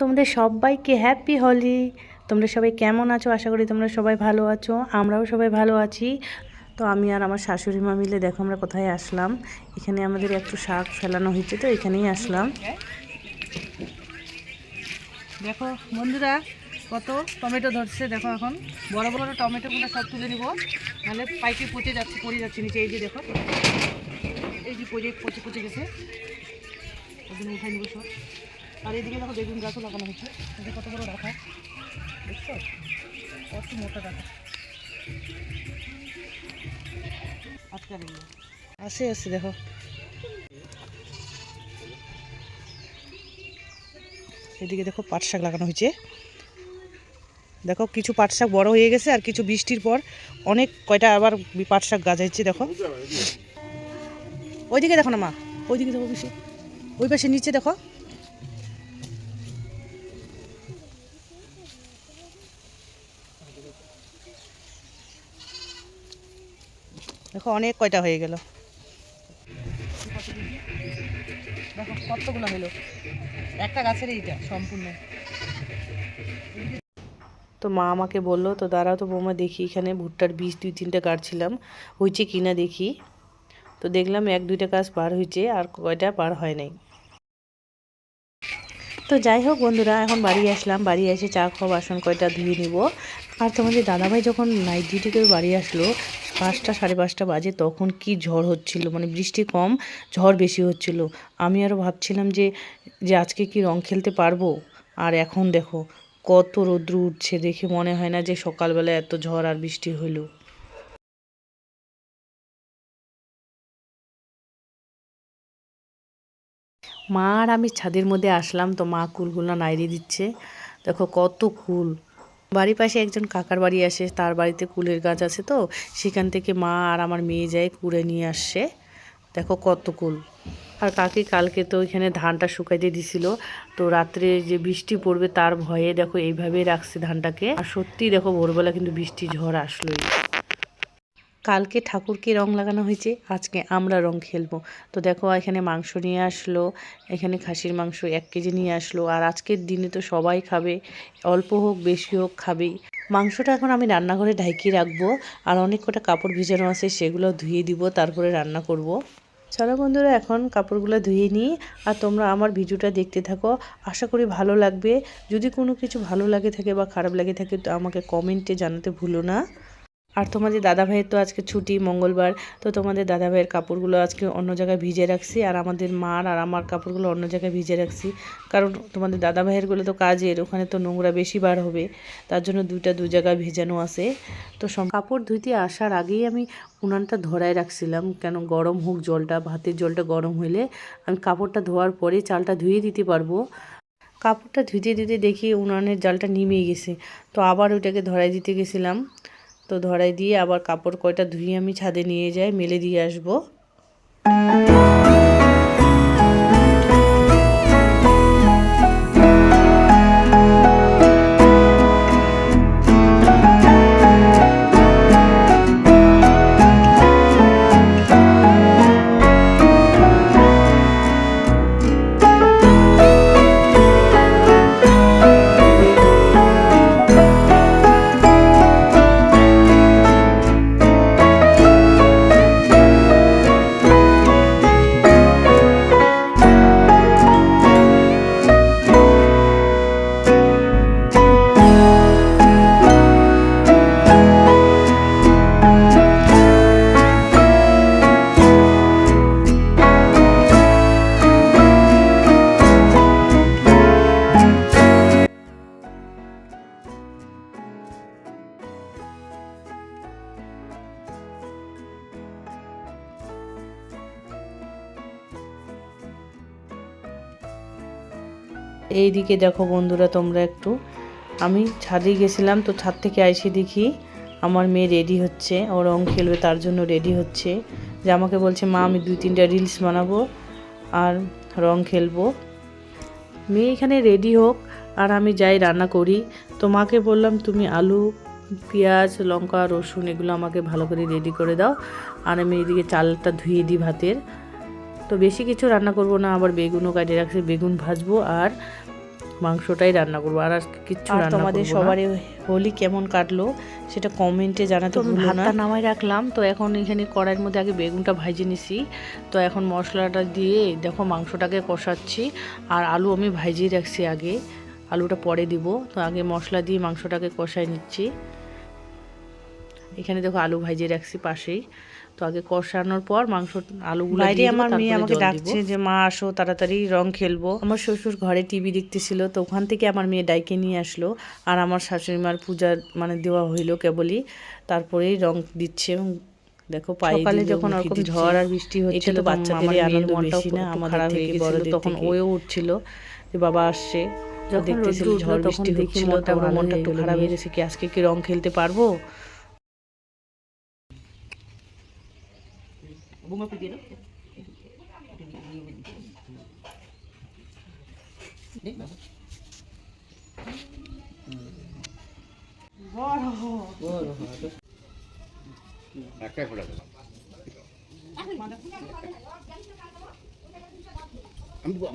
তোমাদের সবাইকে হ্যাপি হলি তোমরা সবাই কেমন আছো? আশা করি তোমরা সবাই ভালো আছো। আমরাও সবাই ভালো আছি। তো আমি আর আমার শাশুড়ি মা মিলে দেখো আমরা কোথায় আসলাম। এখানে আমাদের একটু শাক ফেলানো হয়েছে, তো এখানেই আসলাম। দেখো, বন্ধুরা, কত টমেটো ধরছে, দেখো এখন। বড় বড় টমেটোগুলো সব তুলে নিব। নাহলে পাইকে পচে যাচ্ছে, পড়ে যাচ্ছে নিচে, এই যে দেখো। এই যে পচে পচে পচে গেছে। ওগুলো উঠাই নিব সব। আর এইদিকে দেখো বেগুন গাছও লাগানো হচ্ছে যে কত বড় রাখা। দেখছ? কত মোটা রাখা। আজকে আসে আসে, দেখো। এদিকে দেখো পাট শাক লাগানো হয়েছে। দেখো, কিছু পাট শাক বড় হয়ে গেছে আর কিছু বৃষ্টির পর অনেক কয়টা আবার পাট শাক গাছ গাজাইছে দেখো। ওইদিকে দেখো না মা, ওইদিকে দেখো বেশি ওই পাশে নিচে দেখো। দেখো অনেক কয়টা হয়ে গেল। দেখো কতগুলো একটা গাছের এইটা সম্পূর্ণ। তো মা আমাকে বলল, তো দাঁড়াও তো বৌমা দেখি এখানে ভুট্টার বীজ দুই তিনটা কাটছিলাম। হয়েছে কিনা দেখি? তো দেখলাম এক দুইটা গাছ পার হয়েছে আর কয়টা পার হয় নাই। তো যাই হোক বন্ধুরা, এখন বাড়ি আসলাম। বাড়ি এসে চা খাওয়া, বাসন কয়টা ধুয়ে নিব। আর তোমাদের দাদাভাই যখন নাইট ডিউটি করে বাড়ি আসলো পাঁচটা সাড়ে পাঁচটা বাজে, তখন কি ঝড় হচ্ছিল? মানে বৃষ্টি কম, ঝড় বেশি হচ্ছিল। আমি আরও ভাবছিলাম যে যে আজকে কি রং খেলতে পারব? আর এখন দেখো, কত রৌদ্র উঠছে, দেখে মনে হয় না যে সকালবেলা এত ঝড় আর বৃষ্টি হলো মা আর আমি ছাদের মধ্যে আসলাম, তো মা কুলগুলো নাইড়ে দিচ্ছে। দেখো কত কুল। বাড়ির পাশে একজন কাকার বাড়ি আসে, তার বাড়িতে কুলের গাছ আছে তো, সেখান থেকে মা আর আমার মেয়ে যায় কুড়ে নিয়ে আসছে দেখো কত কুল। আর কাকি কালকে তো ওইখানে ধানটা শুকাইতে দিছিল। তো রাত্রে যে বৃষ্টি পড়বে তার ভয়ে দেখো এইভাবেই রাখছে ধানটাকে। আর সত্যি দেখো ভোরবেলা কিন্তু বৃষ্টি ঝড় আসলোই। কালকে ঠাকুরকে রং লাগানো হয়েছে, আজকে আমরা রং খেলব। তো দেখো, এখানে মাংস নিয়ে আসলো, এখানে খাসির মাংস এক কেজি নিয়ে আসলো, আর আজকের দিনে তো সবাই খাবে, অল্প হোক বেশি হোক খাবেই। মাংসটা এখন আমি রান্নাঘরে ঢাকিয়ে রাখব, আর অনেক কটা কাপড় ভিজানো আছে, সেগুলো ধুয়ে দিব, তারপরে রান্না করব। চলো বন্ধুরা, এখন কাপড়গুলো ধুয়ে নিই, আর তোমরা আমার ভিডিওটা দেখতে থাকো, আশা করি ভালো লাগবে। যদি কোনো কিছু ভালো লাগে থাকে বা খারাপ লাগে থাকে, তো আমাকে কমেন্টে জানাতে ভুলো না। আর তোমাদের দাদা ভাইয়ের তো আজকে ছুটি, মঙ্গলবার, তো তোমাদের দাদা ভাইয়ের কাপড়গুলো আজকে অন্য জায়গায় ভিজে রাখছি আর আমাদের মার আর আমার কাপড়গুলো অন্য জায়গায় ভিজে রাখছি। কারণ তোমাদের দাদা ভাইয়েরগুলো তো কাজের, ওখানে তো নোংরা বেশি বার হবে, তার জন্য দুইটা দু জায়গায় ভেজানো আছে। তো কাপড় ধুইতে আসার আগেই আমি উনানটা ধরায় রাখছিলাম, কেন গরম হোক জলটা, ভাতের জলটা গরম হইলে আমি কাপড়টা ধোয়ার পরে চালটা ধুয়ে দিতে পারব। কাপড়টা ধুতে ধুতে দেখি উনানের জালটা নিমে গেছে, তো আবার ওইটাকে ধরাই দিতে গেছিলাম। তো ধরাই দিয়ে আবার কাপড় কয়টা ধুয়ে আমি ছাদে নিয়ে যাই মেলে দিয়ে আসব। এইদিকে দেখো বন্ধুরা তোমরা একটু। আমি ছাদে গেছিলাম তো ছাদ থেকে আইসে দেখি আমার মেয়ে রেডি হচ্ছে ও রং খেলবে, তার জন্য রেডি হচ্ছে। যে আমাকে বলছে, মা, আমি দুই তিনটা রিলস বানাবো আর রং খেলব। মেয়ে এখানে রেডি হোক, আর আমি যাই রান্না করি। তো মাকে বললাম, তুমি আলু, পেঁয়াজ, লঙ্কা, রসুন এগুলো আমাকে ভালো করে রেডি করে দাও। আর আমি এদিকে চালটা ধুয়ে দিই ভাতের। তো বেশি কিছু রান্না করব না, আবার বেগুনও কাটিয়ে রাখছি, বেগুন ভাজবো আর মাংসটাই রান্না করব আর আজকে কিচ্ছু আর তোমাদের সবারই হোলি কেমন কাটলো সেটা কমেন্টে জানাতে তো আমি ভুলো না। ভাতটা নামাই রাখলাম তো এখন এখানে কড়াইয়ের মধ্যে আগে বেগুনটা ভাজে নিছি তো এখন মশলাটা দিয়ে দেখো মাংসটাকে কষাচ্ছি আর আলু আমি ভাজিয়ে রাখছি আগে আলুটা পরে দিব তো আগে মশলা দিয়ে মাংসটাকে কষাই নিচ্ছি। এখানে দেখো আলু ভাজিয়ে রাখছি পাশেই। তো আগে কষানোর পর মাংস আলুগুলো বাইরে আমার মেয়ে আমাকে ডাকছে যে মা আসো তাড়াতাড়ি রং খেলব। আমার শ্বশুর ঘরে টিভি দেখতেছিল তো ওখান থেকে আমার মেয়ে ডাইকে নিয়ে আসলো। আর আমার শাশুড়ি মার পূজা মানে দেওয়া হইল কেবলই। তারপরেই রং দিচ্ছে দেখো সকালে যখন ওরকম ঝড় আর বৃষ্টি হচ্ছিল বাচ্চাদেরই আনন্দ মনটাও না আমাদের খারাপ হয়ে গেছিল। তখন। ওয়েও উঠছিল যে বাবা আসছে। যখন দেখতেছিল ঝড় বৃষ্টি হচ্ছিল, মনটা তখন মনটা একটু খারাপ হয়ে। গেছে। কি আজকে কি রং খেলতে পারব? একটাই ফোটা দেবো আমি বলব,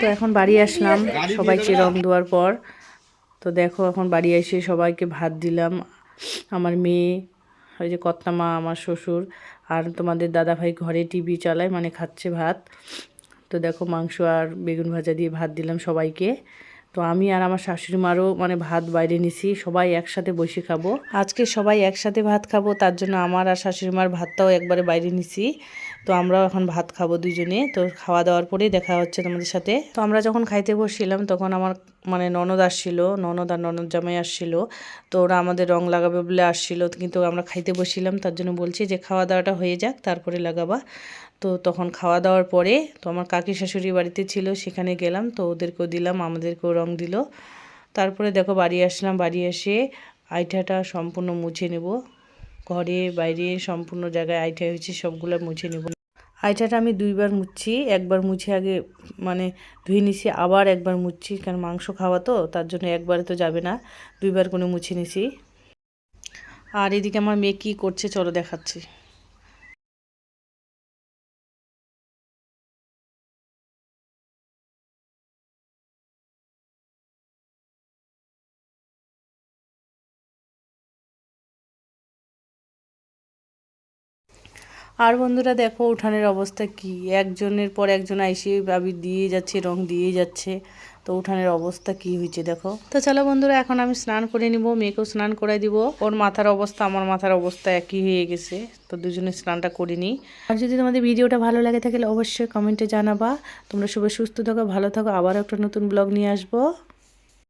তো এখন বাড়ি আসলাম সবাইকে রং দেওয়ার পর। তো দেখো, এখন বাড়ি এসে সবাইকে ভাত দিলাম। আমার মেয়ে, ওই যে কত্তামা, আমার শ্বশুর, আর তোমাদের দাদা ভাই ঘরে টিভি চালায় মানে খাচ্ছে ভাত। তো দেখো মাংস আর বেগুন ভাজা দিয়ে ভাত দিলাম সবাইকে। তো আমি আর আমার শাশুড়ি মারও মানে ভাত বাইরে নিছি, সবাই একসাথে বসে খাব। আজকে সবাই একসাথে ভাত খাব, তার জন্য আমার আর শাশুড়ি মার ভাতটাও একবারে বাইরে নিছি। তো আমরাও এখন ভাত খাব দুজনে তো খাওয়া দাওয়ার পরেই দেখা হচ্ছে তোমাদের সাথে। তো আমরা যখন খাইতে বসছিলাম, তখন আমার মানে ননদ আসছিল, ননদ আর ননদ জামাই আসছিল। তো ওরা আমাদের রং লাগাবে বলে আসছিল, কিন্তু আমরা খাইতে বসছিলাম, তার জন্য বলছি যে খাওয়া দাওয়াটা হয়ে যাক, তারপরে লাগাবা। তো তখন খাওয়া দাওয়ার পরে তো আমার কাকি শাশুড়ি বাড়িতে ছিল, সেখানে গেলাম, তো ওদেরকেও দিলাম, আমাদেরকেও রং দিল। তারপরে দেখো বাড়ি আসলাম, বাড়ি এসে আইঠাটা সম্পূর্ণ মুছে নেব। ঘরে, বাইরে সম্পূর্ণ জায়গায় আইঠা হয়েছে, সবগুলো মুছে নেব। আইঠাটা আমি দুইবার মুছছি একবার মুছে আগে মানে ধুয়ে নিছি, আবার একবার মুছছি কারণ মাংস খাওয়া তো, তার জন্য একবারে তো যাবে না, দুইবার কোনো মুছে নিছি। আর এদিকে আমার মেয়ে কী করছে চলো দেখাচ্ছি। আর বন্ধুরা দেখো, উঠানের অবস্থা কি? একজনের পর একজন আইসে আবির দিয়ে যাচ্ছে, রং দিয়ে যাচ্ছে। তো উঠানের অবস্থা কি হয়েছে দেখো? তো চলো বন্ধুরা, এখন আমি স্নান করে নিব, মেয়েকেও স্নান করাই দিব। ওর মাথার অবস্থা, আমার মাথার অবস্থা একই হয়ে গেছে, তো দুজনে স্নানটা করে নিই। আর যদি তোমাদের ভিডিওটা ভালো লাগে তাহলে অবশ্যই কমেন্টে জানাবা। তোমরা সবাই সুস্থ থাকো, ভালো থাকো আবার একটা নতুন ব্লগ নিয়ে আসব।